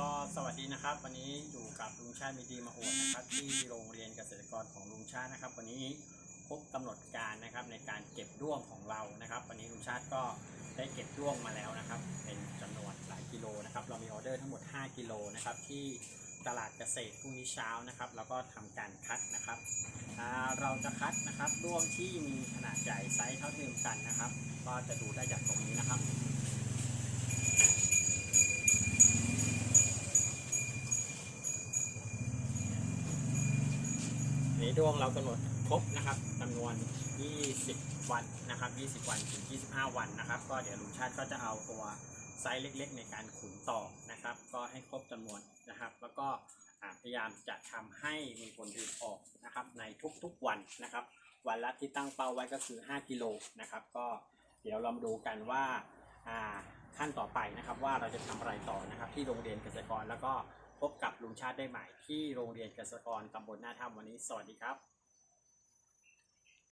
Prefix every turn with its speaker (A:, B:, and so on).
A: ก็สวัสดีนะครับ วันนี้อยู่กับลุงชาติมีดีมาอวดนะครับ ที่โรงเรียนเกษตรกรของลุงชาตินะครับ วันนี้ครบกำหนดการนะครับในการเก็บด้วงของเรานะครับ วันนี้ลุงชาติก็ได้เก็บด้วงมาแล้วนะครับ เป็นจำนวนหลายกิโลนะครับ เรามีออเดอร์ทั้งหมด 5 กิโลนะครับที่ตลาดเกษตรพรุ่งนี้เช้านะครับ แล้วก็ทำการคัดนะครับเราจะคัดนะครับด้วงที่มีขนาดใหญ่ไซส์เท่าเทียมกันนะครับ ก็จะดูได้จากตรงนี้นะครับ นดวงเรากำหนดครบนะครับจำนวน 20 วันนะครับ 20 วันถึง 25 วันนะครับ ก็เดี๋ยวลุงชาติก็จะเอาตัวไซส์เล็ก ๆ ในการขุนต่อนะครับ ก็ให้ครบจำนวนนะครับ แล้วก็พยายามจะทำให้มีผลผลิตออกนะครับในทุกๆวันนะครับ วันละที่ตั้งเป้าไว้ก็คือ 5 กิโลนะครับ ก็เดี๋ยวเรามาดูกันว่าอ่าขั้นต่อไปนะครับว่าเราจะทำอะไรต่อนะครับ ที่โรงเรียนเกษตรกรแล้วก็ พบกับลุงชาติได้ใหม่ที่โรงเรียนเกษตรกรตำบลหน้าถ้ำวันนี้ สวัสดีครับ